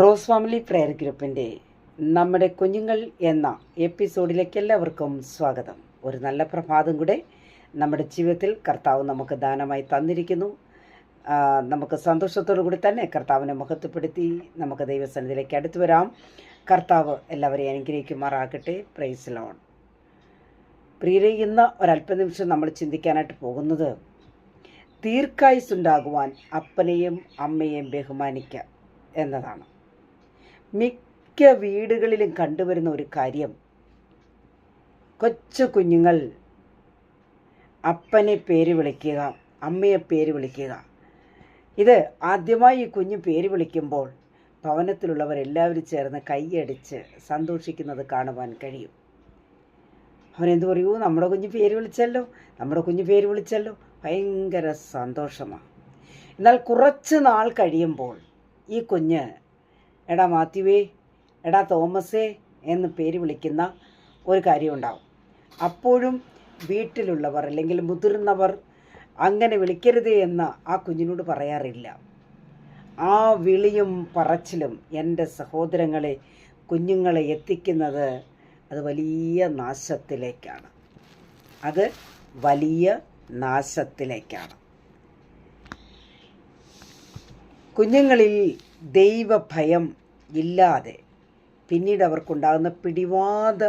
Rose family prayer ഗ്രൂപ്പിന്റെ നമ്മുടെ കുഞ്ഞുങ്ങൾ എന്ന എപ്പിസോഡിലേക്ക് എല്ലാവർക്കും സ്വാഗതം. ഒരു നല്ല പ്രഭാതം കൂടെ നമ്മുടെ ജീവിതത്തിൽ കർത്താവ് നമുക്ക് ദാനമായി തന്നിരിക്കുന്നു. നമുക്ക് സന്തോഷത്തോടു കൂടി തന്നെ കർത്താവിനെ മഹത്വപ്പെടുത്തി നമുക്ക് ദൈവസന്നിധിയിലേക്ക് അടുത്തു വരാം. കർത്താവ് എല്ലാവരെയും അനുഗ്രഹിക്കുമാറാകട്ടെ. പ്രൈസ് ലോൺ പ്രിയരെ ഇന്ന് ഒരല്പനിമിഷം നമ്മൾ ചിന്തിക്കാനായിട്ട് പോകുന്നത് ദീർഘായുസുണ്ടാകുവാൻ അപ്പനെയും അമ്മയെയും ബഹുമാനിക്കുക എന്നതാണ്. മിക്ക വീടുകളിലും കണ്ടുവരുന്ന ഒരു കാര്യം. കൊച്ചു കുഞ്ഞുങ്ങൾ അപ്പനെ പേര് വിളിക്കുക അമ്മയെ പേര് വിളിക്കുക. ഇത് ആദ്യമായി ഈ കുഞ്ഞ് പേര് വിളിക്കുമ്പോൾ ഭവനത്തിലുള്ളവരെല്ലാവരും ചേർന്ന് കൈയടിച്ച് സന്തോഷിക്കുന്നത് കാണുവാൻ കഴിയും. അവനെന്ത് പറയൂ? നമ്മുടെ കുഞ്ഞ് പേര് വിളിച്ചല്ലോ നമ്മുടെ കുഞ്ഞ് പേര് വിളിച്ചല്ലോ. ഭയങ്കര സന്തോഷമാണ് എന്നാൽ കുറച്ച് നാൾ കഴിയുമ്പോൾ ഈ കുഞ്ഞ് എടാ മാത്യുവേ എടാ തോമസേ എന്ന് പേര് വിളിക്കുന്ന ഒരു കാര്യമുണ്ടാവും. അപ്പോഴും വീട്ടിലുള്ളവർ അല്ലെങ്കിൽ മുതിർന്നവർ അങ്ങനെ വിളിക്കരുത് എന്ന് ആ കുഞ്ഞിനോട് പറയാറില്ല. ആ വിളിയും പറച്ചിലും എന്റെ സഹോദരങ്ങളെ കുഞ്ഞുങ്ങളെ എത്തിക്കുന്നത് അത് വലിയ നാശത്തിലേക്കാണ്. അത് വലിയ നാശത്തിലേക്കാണ്. കുഞ്ഞുങ്ങളിൽ ദൈവഭയം ഇല്ലാതെ പിന്നീട് അവർക്കുണ്ടാകുന്ന പിടിവാദ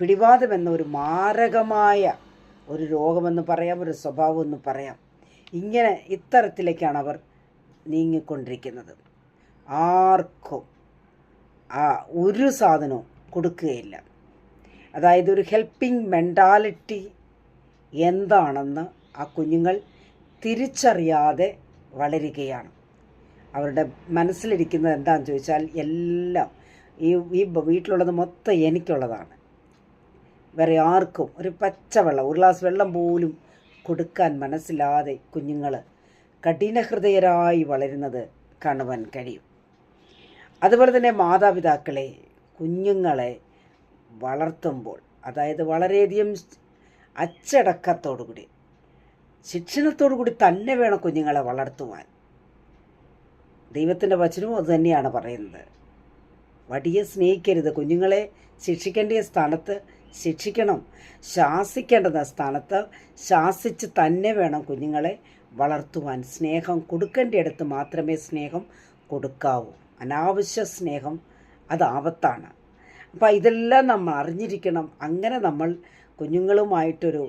പിടിവാദം എന്ന ഒരു മാരകമായ ഒരു രോഗമെന്ന് പറയാം ഒരു സ്വഭാവം എന്ന് പറയാം. ഇങ്ങനെ ഇത്തരത്തിലേക്കാണ് അവർ നീങ്ങിക്കൊണ്ടിരിക്കുന്നത്. ആർക്കും ആ ഒരു സാധനവും കൊടുക്കുകയില്ല. അതായത് ഒരു ഹെൽപ്പിംഗ് മെന്റാലിറ്റി എന്താണെന്ന് ആ കുഞ്ഞുങ്ങൾ തിരിച്ചറിയാതെ വളരുകയാണ്. അവരുടെ മനസ്സിലിരിക്കുന്നത് എന്താണെന്ന് ചോദിച്ചാൽ എല്ലാം ഈ ഈ വീട്ടിലുള്ളത് മൊത്തം എനിക്കുള്ളതാണ്. വേറെ ആർക്കും ഒരു പച്ചവെള്ളം ഒരു ഗ്ലാസ് വെള്ളം പോലും കൊടുക്കാൻ മനസ്സില്ലാതെ കുഞ്ഞുങ്ങൾ കഠിനഹൃദയരായി വളരുന്നത് കാണുവാൻ കഴിയും. അതുപോലെ തന്നെ മാതാപിതാക്കളെ കുഞ്ഞുങ്ങളെ വളർത്തുമ്പോൾ അതായത് വളരെയധികം അച്ചടക്കത്തോടുകൂടി ശിക്ഷണത്തോടു കൂടി തന്നെ വേണം കുഞ്ഞുങ്ങളെ വളർത്തുവാൻ. ദൈവത്തിന്റെ വചനവും അത് തന്നെയാണ് പറയുന്നത്. വടിയെ സ്നേഹിക്കരുത്. കുഞ്ഞുങ്ങളെ ശിക്ഷിക്കേണ്ട സ്ഥാനത്ത് ശിക്ഷിക്കണം. ശാസിക്കേണ്ടത് സ്ഥാനത്ത് ശാസിച്ച് തന്നെ വേണം കുഞ്ഞുങ്ങളെ വളർത്തുവാൻ. സ്നേഹം കൊടുക്കേണ്ടിടത്ത് മാത്രമേ സ്നേഹം കൊടുക്കാവൂ. അനാവശ്യ സ്നേഹം അത് ആപത്താണ്. അപ്പോൾ ഇതെല്ലാം നമ്മൾ അറിഞ്ഞിരിക്കണം. അങ്ങനെ നമ്മൾ കുഞ്ഞുങ്ങളുമായിട്ടൊരു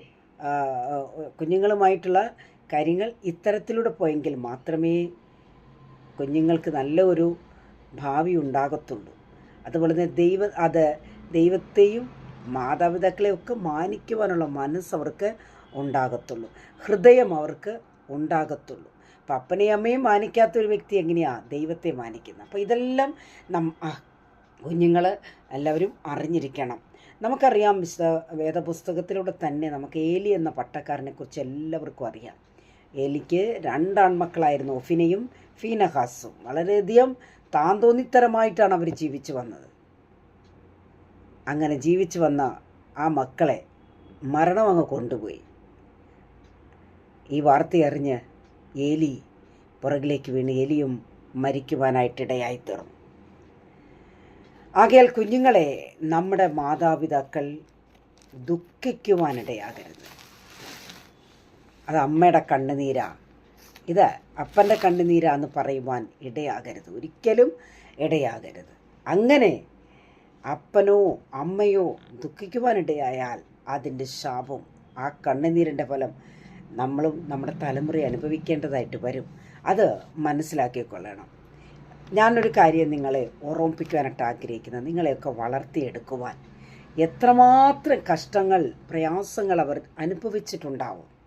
കുഞ്ഞുങ്ങളുമായിട്ടുള്ള കാര്യങ്ങൾ ഇത്തരത്തിലൂടെ പോയെങ്കിൽ മാത്രമേ കുഞ്ഞുങ്ങൾക്ക് നല്ല ഒരു ഭാവി ഉണ്ടാകത്തുള്ളൂ. അതുപോലെ തന്നെ ദൈവ അത് ദൈവത്തെയും മാതാപിതാക്കളെയും ഒക്കെ മാനിക്കുവാനുള്ള മനസ്സ് അവർക്ക് ഉണ്ടാകത്തുള്ളൂ. ഹൃദയം അവർക്ക് ഉണ്ടാകത്തുള്ളൂ. അപ്പം അപ്പനെയും അമ്മയും മാനിക്കാത്ത ഒരു വ്യക്തി എങ്ങനെയാണ് ദൈവത്തെ മാനിക്കുന്നത്? അപ്പോൾ ഇതെല്ലാം നം കുഞ്ഞുങ്ങൾ എല്ലാവരും അറിഞ്ഞിരിക്കണം. നമുക്കറിയാം വിശുദ്ധ വേദപുസ്തകത്തിലൂടെ തന്നെ നമുക്ക് ഏലി എന്ന പട്ടക്കാരനെക്കുറിച്ച് എല്ലാവർക്കും അറിയാം. ഏലിക്ക് രണ്ടാൺമക്കളായിരുന്നു ഒഫിനയും ഫീനഹാസും വളരെയധികം താന്തോന്നിത്തരമായിട്ടാണ് അവർ ജീവിച്ചു വന്നത്. അങ്ങനെ ജീവിച്ചു വന്ന ആ മക്കളെ മരണം അങ്ങ് കൊണ്ടുപോയി. ഈ വാർത്തയറിഞ്ഞ് ഏലി പുറകിലേക്ക് വീണ് ഏലിയും മരിക്കുവാനായിട്ടിടയായി തീർന്നു. ആകയാൽ കുഞ്ഞുങ്ങളെ നമ്മുടെ മാതാപിതാക്കൾ ദുഃഖിക്കുവാനിടയാകരുത്. അത് അമ്മയുടെ കണ്ണുനീരാ. ഇത് അപ്പന്റെ കണ്ണുനീരാന്ന് പറയുവാൻ ഇടയാകരുത്. ഒരിക്കലും ഇടയാകരുത്. അങ്ങനെ അപ്പനോ അമ്മയോ ദുഃഖിക്കുവാനിടയായാൽ അതിന്റെ ശാപം ആ കണ്ണുനീരിന്റെ ഫലം നമ്മളും നമ്മുടെ തലമുറ അനുഭവിക്കേണ്ടതായിട്ട് വരും. അത് മനസ്സിലാക്കിക്കൊള്ളണം. ഞാനൊരു കാര്യം നിങ്ങളെ ഓർമ്മിപ്പിക്കുവാനായിട്ട് ആഗ്രഹിക്കുന്നത് നിങ്ങളെയൊക്കെ വളർത്തിയെടുക്കുവാൻ. എത്രമാത്രം കഷ്ടങ്ങൾ പ്രയാസങ്ങൾ അവർ അനുഭവിച്ചിട്ടുണ്ടാവും.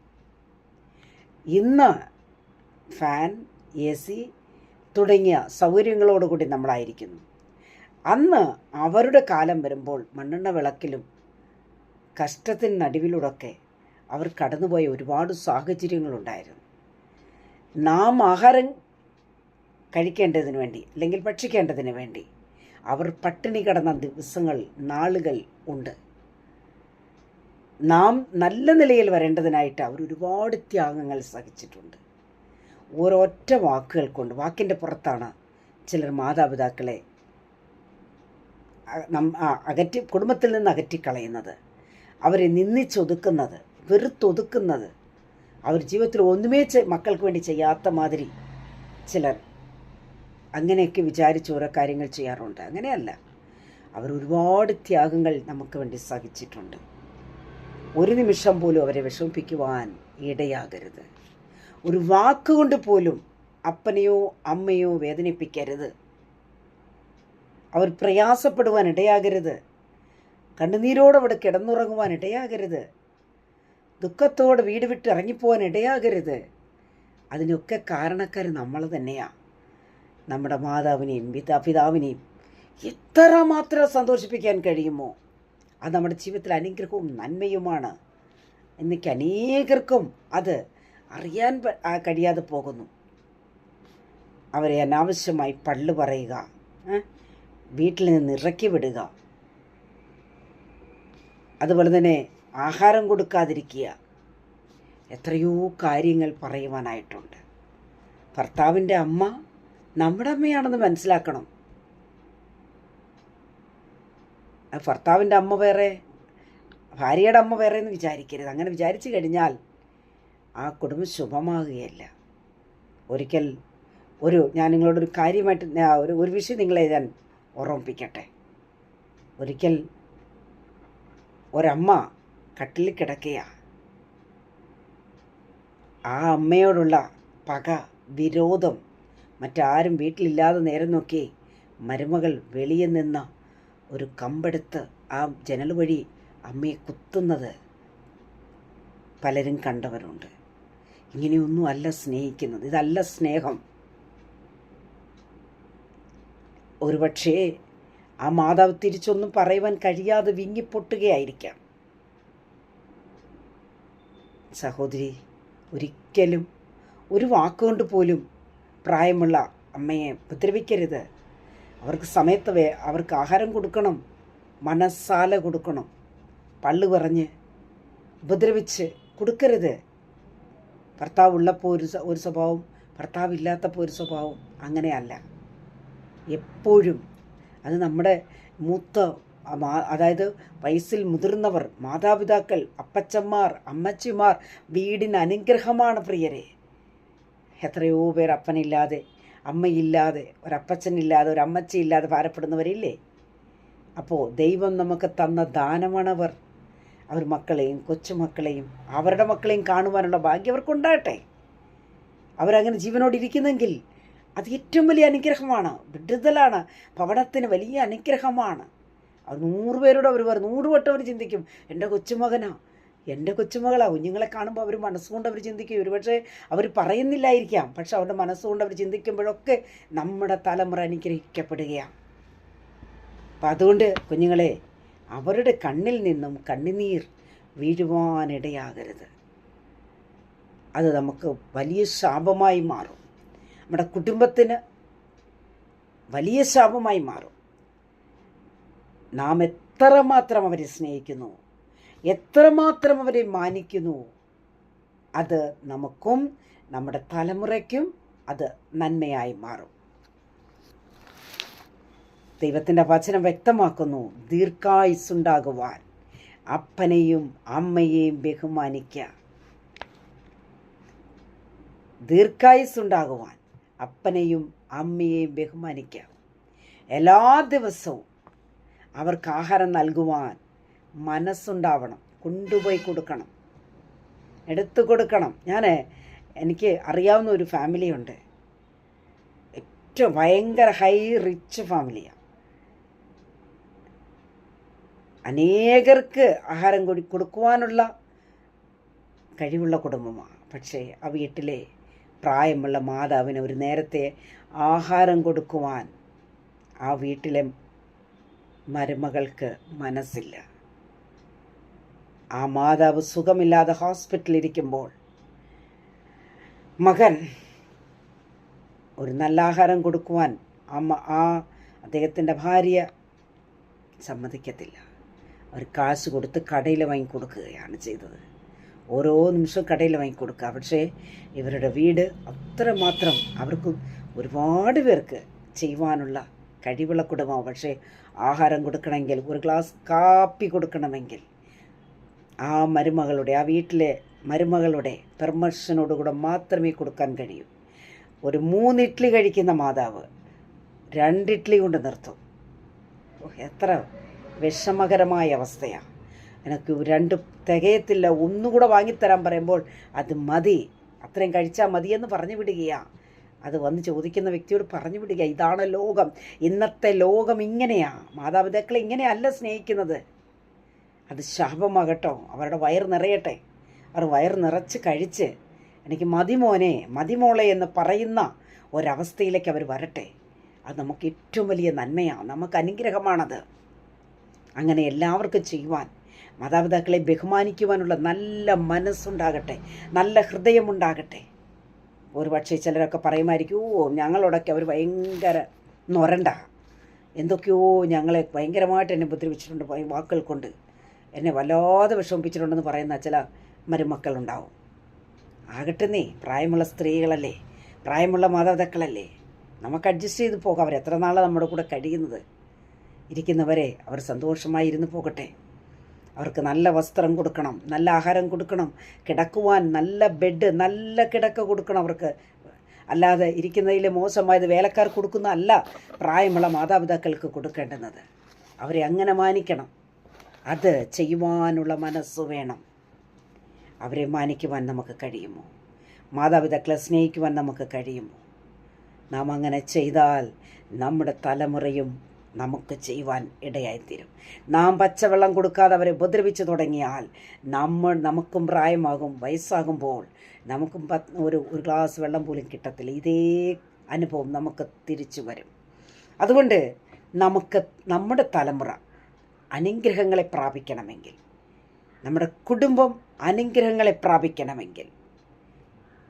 ഇന്ന് ഫാൻ എ സി തുടങ്ങിയ സൗകര്യങ്ങളോടുകൂടി നമ്മളായിരിക്കുന്നു. അന്ന് അവരുടെ കാലം വരുമ്പോൾ മണ്ണെണ്ണ വിളക്കിലും കഷ്ടത്തിന് നടുവിലൂടെയൊക്കെ അവർ കടന്നുപോയ ഒരുപാട് സാഹചര്യങ്ങളുണ്ടായിരുന്നു. നാം ആഹാരം കഴിക്കേണ്ടതിന് വേണ്ടി അല്ലെങ്കിൽ ഭക്ഷിക്കേണ്ടതിന് വേണ്ടി അവർ പട്ടിണി കിടന്ന ദിവസങ്ങൾ നാളുകൾ ഉണ്ട്. നാം നല്ല നിലയിൽ വരേണ്ടതിനായിട്ട് അവർ ഒരുപാട് ത്യാഗങ്ങൾ സഹിച്ചിട്ടുണ്ട്. ഒരൊറ്റ വാക്കുകൾ കൊണ്ട് വാക്കിന്റെ പുറത്താണ് ചിലർ മാതാപിതാക്കളെ അകറ്റി കുടുംബത്തിൽ നിന്ന് അകറ്റിക്കളയുന്നത്. അവരെ നിന്ദിച്ചൊതുക്കുന്നത് വെറുത്തൊതുക്കുന്നത്. അവർ ജീവിതത്തിൽ ഒന്നുമേ മക്കൾക്ക് വേണ്ടി ചെയ്യാത്ത മാതിരി ചിലർ അങ്ങനെയൊക്കെ വിചാരിച്ച് ഓരോ കാര്യങ്ങൾ ചെയ്യാറുണ്ട്. അങ്ങനെയല്ല. അവർ ഒരുപാട് ത്യാഗങ്ങൾ നമുക്ക് വേണ്ടി സഹിച്ചിട്ടുണ്ട്. ഒരു നിമിഷം പോലും അവരെ വിഷമിപ്പിക്കുവാൻ ഇടയാകരുത്. ഒരു വാക്കുകൊണ്ട് പോലും അപ്പനെയോ അമ്മയോ വേദനിപ്പിക്കരുത്. അവർ പ്രയാസപ്പെടുവാൻ ഇടയാകരുത്. കണ്ണുനീരോടെ അവിടെ കിടന്നുറങ്ങുവാൻ ഇടയാകരുത്. ദുഃഖത്തോടെ വീട് വിട്ട് ഇറങ്ങിപ്പോവാൻ ഇടയാകരുത്. അതിനൊക്കെ കാരണക്കാർ നമ്മൾ തന്നെയാണ് നമ്മുടെ മാതാവിനെയും പിതാ പിതാവിനെയും എത്ര മാത്രം സന്തോഷിപ്പിക്കാൻ കഴിയുമോ? അത് നമ്മുടെ ജീവിതത്തിൽ അനുഗ്രഹവും നന്മയുമാണ്. എനിക്ക് അനേകർക്കും അത് അറിയാൻ കഴിയാതെ പോകുന്നു. അവരെ അനാവശ്യമായി പള്ളു പറയുക വീട്ടിൽ നിന്ന് ഇറക്കി വിടുക. അതുപോലെ തന്നെ ആഹാരം കൊടുക്കാതിരിക്കുക. എത്രയോ കാര്യങ്ങൾ പറയുവാനായിട്ടുണ്ട്. ഭർത്താവിന്റെ അമ്മ നമ്മുടെ അമ്മയാണെന്ന് മനസ്സിലാക്കണം. ഭർത്താവിന്റെ അമ്മ വേറെ ഭാര്യയുടെ അമ്മ വേറെ എന്ന് വിചാരിക്കരുത്. അങ്ങനെ വിചാരിച്ചു കഴിഞ്ഞാൽ ആ കുടുംബം ശുഭമാകുകയല്ല. ഒരിക്കൽ ഒരു ഞാൻ നിങ്ങളോടൊരു കാര്യമായിട്ട് ഒരു ഒരു വിഷയം നിങ്ങളെ ഞാൻ ഓർമ്മിപ്പിക്കട്ടെ. ഒരിക്കൽ ഒരമ്മ കട്ടിലിൽ കിടക്കുക ആ അമ്മയോടുള്ള പക വിരോധം മറ്റാരും വീട്ടിലില്ലാതെ നേരം നോക്കി മരുമകൾ വെളിയിൽ നിന്ന് ഒരു കമ്പെടുത്ത് ആ ജനൽ വഴി അമ്മയെ കുത്തുന്നത് പലരും കണ്ടവരുണ്ട്. ഇങ്ങനെയൊന്നും അല്ല സ്നേഹിക്കുന്നത്. ഇതല്ല സ്നേഹം. ഒരുപക്ഷേ ആ മാതാവ് തിരിച്ചൊന്നും പറയുവാൻ കഴിയാതെ വിങ്ങിപ്പൊട്ടുകയായിരിക്കാം. സഹോദരി ഒരിക്കലും ഒരു വാക്കുകൊണ്ട് പോലും പ്രായമുള്ള അമ്മയെ ഉപദ്രവിക്കരുത്. അവർക്ക് സമയത്ത് വേ അവർക്ക് ആഹാരം കൊടുക്കണം മനസ്സാല കൊടുക്കണം. പള്ളു പറഞ്ഞ് ഉപദ്രവിച്ച് കൊടുക്കരുത്. ഭർത്താവ് ഉള്ളപ്പോൾ ഒരു ഒരു സ്വഭാവം ഭർത്താവ് ഇല്ലാത്തപ്പോൾ ഒരു സ്വഭാവം അങ്ങനെയല്ല. എപ്പോഴും അത് നമ്മുടെ മൂത്ത അതായത് വയസ്സിൽ മുതിർന്നവർ മാതാപിതാക്കൾ അപ്പച്ചന്മാർ അമ്മച്ചിമാർ വീടിന് അനുഗ്രഹമാണ് പ്രിയരെ. എത്രയോ പേർ അപ്പനില്ലാതെ അമ്മയില്ലാതെ ഒരപ്പച്ചനില്ലാതെ ഒരമ്മച്ചയില്ലാതെ ഭാരപ്പെടുന്നവരില്ലേ? അപ്പോൾ ദൈവം നമുക്ക് തന്ന ദാനമാണവർ. അവർ മക്കളെയും കൊച്ചുമക്കളെയും അവരുടെ മക്കളെയും കാണുവാനുള്ള ഭാഗ്യം അവർക്കുണ്ടാകട്ടെ. അവരങ്ങനെ ജീവനോട് ഇരിക്കുന്നെങ്കിൽ അത് ഏറ്റവും വലിയ അനുഗ്രഹമാണ്. വിടുതലാണ്. ഭവനത്തിന് വലിയ അനുഗ്രഹമാണ്. അവർ നൂറ് പേരോട് അവർ പറയും. നൂറ് വട്ടം അവർ ചിന്തിക്കും എന്റെ കൊച്ചുമകനാ എന്റെ കൊച്ചുമകളാ. കുഞ്ഞുങ്ങളെ കാണുമ്പോൾ അവർ മനസ്സുകൊണ്ട് അവർ ചിന്തിക്കും. ഒരുപക്ഷെ അവർ പറയുന്നില്ലായിരിക്കാം. പക്ഷെ അവരുടെ മനസ്സുകൊണ്ട് അവർ ചിന്തിക്കുമ്പോഴൊക്കെ നമ്മുടെ തലമുറ അനുഗ്രഹിക്കപ്പെടുകയാണ്. അപ്പം അതുകൊണ്ട് കുഞ്ഞുങ്ങളെ അവരുടെ കണ്ണിൽ നിന്നും കണ്ണുനീർ വീഴുവാനിടയാകരുത്. അത് നമുക്ക് വലിയ ശാപമായി മാറും. നമ്മുടെ കുടുംബത്തിന് വലിയ ശാപമായി മാറും. നാം എത്രമാത്രം അവരെ സ്നേഹിക്കുന്നു എത്രമാത്രം അവരെ മാനിക്കുന്നു അത് നമുക്കും നമ്മുടെ തലമുറയ്ക്കും അത് നന്മയായി മാറും. ദൈവത്തിന്റെ വചനം വ്യക്തമാക്കുന്നു. ദീർഘായുസ്സുണ്ടാകുവാൻ അപ്പനെയും അമ്മയെയും ബഹുമാനിക്കുക ദീർഘായുസുണ്ടാകുവാൻ അപ്പനെയും അമ്മയെയും ബഹുമാനിക്കുക എല്ലാ ദിവസവും അവർക്ക് ആഹാരം നൽകുവാൻ മനസ്സുണ്ടാവണം. കൊണ്ടുപോയി കൊടുക്കണം. എടുത്തു കൊടുക്കണം. ഞാൻ എനിക്ക് അറിയാവുന്ന ഒരു ഫാമിലിയുണ്ട്. ഏറ്റവും ഭയങ്കര ഹൈ റിച്ച് ഫാമിലിയാണ് അനേകർക്ക് ആഹാരം കൂടി കൊടുക്കുവാനുള്ള കഴിവുള്ള കുടുംബമാണ്. പക്ഷേ ആ വീട്ടിലെ പ്രായമുള്ള മാതാവിന് ഒരു നേരത്തെ ആഹാരം കൊടുക്കുവാൻ ആ വീട്ടിലെ മരുമകൾക്ക് മനസ്സില്ല. ആ മാതാവ് സുഖമില്ലാതെ ഹോസ്പിറ്റലിരിക്കുമ്പോൾ മകൻ ഒരു നല്ല ആഹാരം കൊടുക്കുവാൻ അമ്മ ആ അദ്ദേഹത്തിന്റെ ഭാര്യ സമ്മതിക്കത്തില്ല. അവർ കാശ് കൊടുത്ത് കടയിൽ വാങ്ങിക്കൊടുക്കുകയാണ് ചെയ്തത്. ഓരോ നിമിഷവും കടയിൽ വാങ്ങിക്കൊടുക്കുക പക്ഷേ ഇവരുടെ വീട് അത്രമാത്രം അവർക്ക് ഒരുപാട് പേർക്ക് ചെയ്യുവാനുള്ള കഴിവുള്ള കുടുംബം പക്ഷേ ആഹാരം കൊടുക്കണമെങ്കിൽ ഒരു ഗ്ലാസ് കാപ്പി കൊടുക്കണമെങ്കിൽ ആ മരുമകളുടെ ആ വീട്ടിലെ മരുമകളുടെ പെർമിഷനോടുകൂടെ മാത്രമേ കൊടുക്കാൻ കഴിയൂ. ഒരു മൂന്ന് ഇഡ്ഡലി കഴിക്കുന്ന മാതാവ് രണ്ട് ഇഡ്ഡലി കൊണ്ട് നിർത്തും. എത്ര വിഷമകരമായ അവസ്ഥയാണ്. എനിക്ക് രണ്ട് തികയത്തില്ല ഒന്നുകൂടെ വാങ്ങിത്തരാൻ പറയുമ്പോൾ അത് മതി. അത്രയും കഴിച്ചാൽ മതിയെന്ന് പറഞ്ഞു വിടുകയാണ് അത് വന്ന് ചോദിക്കുന്ന വ്യക്തിയോട് പറഞ്ഞു വിടുക ഇതാണ് ലോകം. ഇന്നത്തെ ലോകം ഇങ്ങനെയാ. മാതാപിതാക്കളെ ഇങ്ങനെയല്ല സ്നേഹിക്കുന്നത്. അത് ശാപമാകട്ടോ അവരുടെ വയർ നിറയട്ടെ. അവർ വയർ നിറച്ച് കഴിച്ച് എനിക്ക് മതിമോനെ മതിമോളെ എന്ന് പറയുന്ന ഒരവസ്ഥയിലേക്ക് അവർ വരട്ടെ. അത് നമുക്ക് ഏറ്റവും വലിയ നന്മയാണ് നമുക്ക് അനുഗ്രഹമാണത്. അങ്ങനെ എല്ലാവർക്കും ചെയ്യുവാൻ മാതാപിതാക്കളെ ബഹുമാനിക്കുവാനുള്ള നല്ല മനസ്സുണ്ടാകട്ടെ നല്ല ഹൃദയമുണ്ടാകട്ടെ. ഒരുപക്ഷെ ചിലരൊക്കെ പറയുമായിരിക്കും ഓ ഞങ്ങളോടൊക്കെ അവർ ഭയങ്കര നൊരണ്ട. എന്തൊക്കെയോ ഞങ്ങളെ ഭയങ്കരമായിട്ട് എന്നെ ഉപദ്രവിച്ചിട്ടുണ്ട് വാക്കുകൾ കൊണ്ട്. എന്നെ വല്ലാതെ വിഷമിപ്പിച്ചിട്ടുണ്ടെന്ന് പറയുന്ന ചില മരുമക്കളുണ്ടാവും. ആകട്ടെ നീ പ്രായമുള്ള സ്ത്രീകളല്ലേ പ്രായമുള്ള മാതാപിതാക്കളല്ലേ. നമുക്ക് അഡ്ജസ്റ്റ് ചെയ്ത് പോകാം. അവർ എത്ര നാളാണ് നമ്മുടെ കൂടെ കഴിയുന്നത്? ഇരിക്കുന്നവരെ അവർ സന്തോഷമായി ഇരുന്ന് പോകട്ടെ. അവർക്ക് നല്ല വസ്ത്രം കൊടുക്കണം നല്ല ആഹാരം കൊടുക്കണം കിടക്കുവാൻ നല്ല ബെഡ് നല്ല കിടക്ക കൊടുക്കണം അവർക്ക്. അല്ലാതെ ഇരിക്കുന്നതിൽ മോശമായത് വേലക്കാർ കൊടുക്കുന്ന അല്ല പ്രായമുള്ള മാതാപിതാക്കൾക്ക് കൊടുക്കേണ്ടുന്നത്. അവരെ അങ്ങനെ മാനിക്കണം. അത് ചെയ്യുവാനുള്ള മനസ്സ് വേണം. അവരെ മാനിക്കുവാൻ നമുക്ക് കഴിയുമോ? മാതാപിതാക്കളെ സ്നേഹിക്കുവാൻ നമുക്ക് കഴിയുമോ? നാം അങ്ങനെ ചെയ്താൽ നമ്മുടെ തലമുറയും നമുക്ക് ചെയ്യുവാൻ ഇടയായിത്തീരും. നാം പച്ചവെള്ളം കൊടുക്കാതെ അവരെ ഉപദ്രവിച്ചു തുടങ്ങിയാൽ നമ്മൾ നമുക്കും പ്രായമാകും വയസ്സാകുമ്പോൾ നമുക്കും ഒരു ഒരു ഗ്ലാസ് വെള്ളം പോലും കിട്ടത്തില്ല. ഇതേ അനുഭവം നമുക്ക് തിരിച്ചു വരും. അതുകൊണ്ട് നമുക്ക് നമ്മുടെ തലമുറ അനുഗ്രഹങ്ങളെ പ്രാപിക്കണമെങ്കിൽ നമ്മുടെ കുടുംബം അനുഗ്രഹങ്ങളെ പ്രാപിക്കണമെങ്കിൽ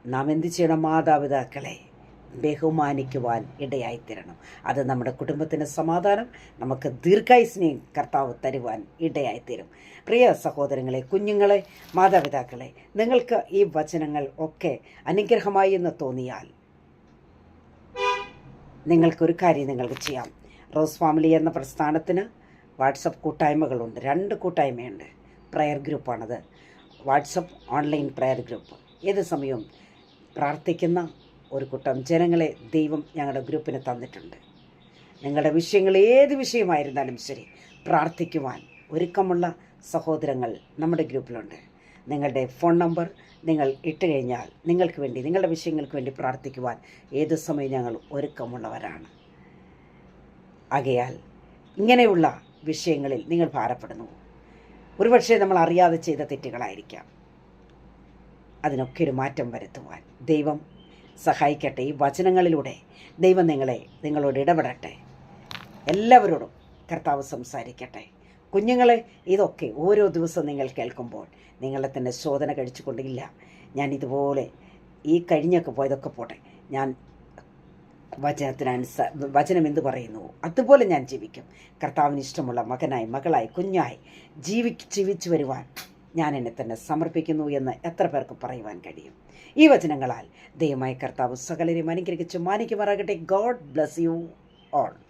നാം എന്ത് ചെയ്യണം മാതാപിതാക്കളെ ബഹുമാനിക്കുവാൻ ഇടയായിത്തീരണം. അത് നമ്മുടെ കുടുംബത്തിന് സമാധാനം നമുക്ക് ദീർഘായുസിനെയും കർത്താവ് തരുവാൻ ഇടയായിത്തീരും. പ്രിയ സഹോദരങ്ങളെ കുഞ്ഞുങ്ങളെ മാതാപിതാക്കളെ നിങ്ങൾക്ക് ഈ വചനങ്ങൾ ഒക്കെ അനുഗ്രഹമായി എന്ന് തോന്നിയാൽ നിങ്ങൾക്കൊരു കാര്യം നിങ്ങൾക്ക് ചെയ്യാം. റോസ് ഫാമിലി എന്ന പ്രസ്ഥാനത്തിന് വാട്സപ്പ് കൂട്ടായ്മകളുണ്ട്. രണ്ട് കൂട്ടായ്മയുണ്ട്. Prayer ഗ്രൂപ്പാണത്. WhatsApp online prayer group. ഏത് സമയവും പ്രാർത്ഥിക്കുന്ന ഒരു കൂട്ടം ജനങ്ങളെ ദൈവം ഞങ്ങളുടെ ഗ്രൂപ്പിന് തന്നിട്ടുണ്ട്. നിങ്ങളുടെ വിഷയങ്ങൾ ഏത് വിഷയമായിരുന്നാലും ശരി പ്രാർത്ഥിക്കുവാൻ ഒരുക്കമുള്ള സഹോദരങ്ങൾ നമ്മുടെ ഗ്രൂപ്പിലുണ്ട്. നിങ്ങളുടെ ഫോൺ നമ്പർ നിങ്ങൾ ഇട്ട് കഴിഞ്ഞാൽ നിങ്ങൾക്ക് വേണ്ടി നിങ്ങളുടെ വിഷയങ്ങൾക്ക് വേണ്ടി പ്രാർത്ഥിക്കുവാൻ ഏത് സമയം ഞങ്ങൾ ഒരുക്കമുള്ളവരാണ്. ആകയാൽ ഇങ്ങനെയുള്ള വിഷയങ്ങളിൽ നിങ്ങൾ ഭാരപ്പെടുന്നു. ഒരുപക്ഷെ നമ്മൾ അറിയാതെ ചെയ്ത തെറ്റുകളായിരിക്കാം. അതിനൊക്കെ ഒരു മാറ്റം വരുത്തുവാൻ ദൈവം സഹായിക്കട്ടെ ഈ വചനങ്ങളിലൂടെ. ദൈവം നിങ്ങളെ നിങ്ങളോട് ഇടപെടട്ടെ. എല്ലാവരോടും കർത്താവ് സംസാരിക്കട്ടെ. കുഞ്ഞുങ്ങളെ ഇതൊക്കെ ഓരോ ദിവസം നിങ്ങൾ കേൾക്കുമ്പോൾ നിങ്ങളെ തന്നെ ശോധന കഴിച്ചുകൊണ്ടില്ല ഞാൻ ഇതുപോലെ ഈ കഴിഞ്ഞൊക്കെ പോയതൊക്കെ പോട്ടെ. ഞാൻ വചനത്തിനനുസ വചനം എന്ത് പറയുന്നു? അതുപോലെ ഞാൻ ജീവിക്കും. കർത്താവിന് ഇഷ്ടമുള്ള മകനായി മകളായി കുഞ്ഞായി ജീവി ജീവിച്ചു വരുവാൻ ഞാൻ എന്നെ തന്നെ സമർപ്പിക്കുന്നു എന്ന് എത്ര പേർക്ക് പറയുവാൻ കഴിയും? ഈ വചനങ്ങളാൽ ദൈവമായ കർത്താവ് സകലരെയും അനുഗ്രഹിച്ച് മാനിക്കുമാറാകട്ടെ. God bless you all